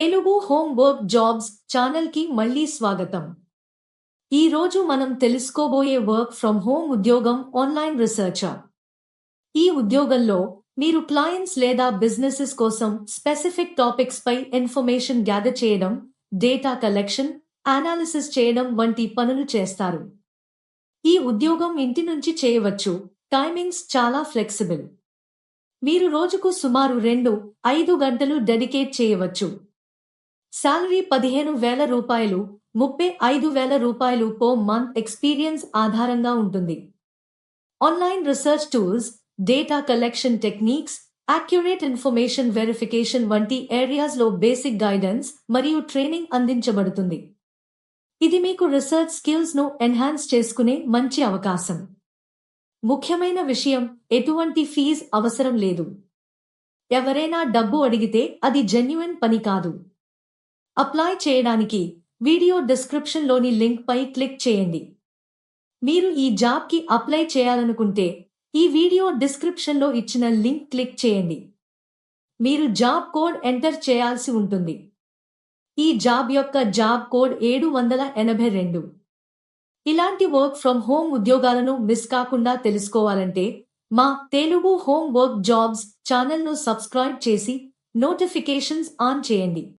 Telugu home work jobs ఛానల్కి మళ్ళీ స్వాగతం. ఈ రోజు మనం తెలుసుకోబోయే వర్క్ ఫ్రమ్ హోమ్ ఉద్యోగం ఆన్లైన్ రీసెర్చర్. ఈ ఉద్యోగంలో మీరు క్లయింట్స్ లేదా బిజినెసెస్ కోసం స్పెసిఫిక్ టాపిక్స్ పై ఇన్ఫర్మేషన్ గ్యాదర్ చేయడం డేటా కలెక్షన్ అనాలిసిస్ చేయడం వంటి పనులు చేస్తారు. ఈ ఉద్యోగం ఇంటి నుంచి చేయవచ్చు టైమింగ్స్ చాలా ఫ్లెక్సిబుల్ మీరు రోజుకు సుమారు రెండు ఐదు గంటలు డెడికేట్ చేయవచ్చు. శాలరీ పదిహేను వేల రూపాయలు ముప్పై ఐదు వేల రూపాయలు పో మంత్ ఎక్స్పీరియన్స్ ఆధారంగా ఉంటుంది. Online research tools data collection techniques accurate information verification వంటి ఏరియాస్లో బేసిక్ గైడెన్స్ మరియు ట్రైనింగ్ అందించబడుతుంది. ఇది మీకు రీసెర్చ్ స్కిల్స్ను ఎన్హాన్స్ చేసుకునే మంచి అవకాశం. ముఖ్యమైన విషయం ఎటువంటి ఫీజ్ అవసరం లేదు. ఎవరైనా డబ్బు అడిగితే అది జెన్యున్ పని కాదు. అప్లై చేయడానికి వీడియో డిస్క్రిప్షన్లోని లింక్ పై క్లిక్ చేయండి. మీరు ఈ జాబ్కి అప్లై చేయాలనుకుంటే ఈ వీడియో డిస్క్రిప్షన్లో ఇచ్చిన లింక్ క్లిక్ చేయండి. మీరు జాబ్ కోడ్ ఎంటర్ చేయాల్సి ఉంటుంది. ఈ జాబ్ యొక్క జాబ్ కోడ్ ఏడు వందల ఎనభై రెండు. ఇలాంటి వర్క్ ఫ్రమ్ హోమ్ ఉద్యోగాలను మిస్ కాకుండా తెలుసుకోవాలంటే మా తెలుగు హోమ్ వర్క్ జాబ్స్ ఛానల్ను సబ్స్క్రైబ్ చేసి నోటిఫికేషన్స్ ఆన్ చేయండి.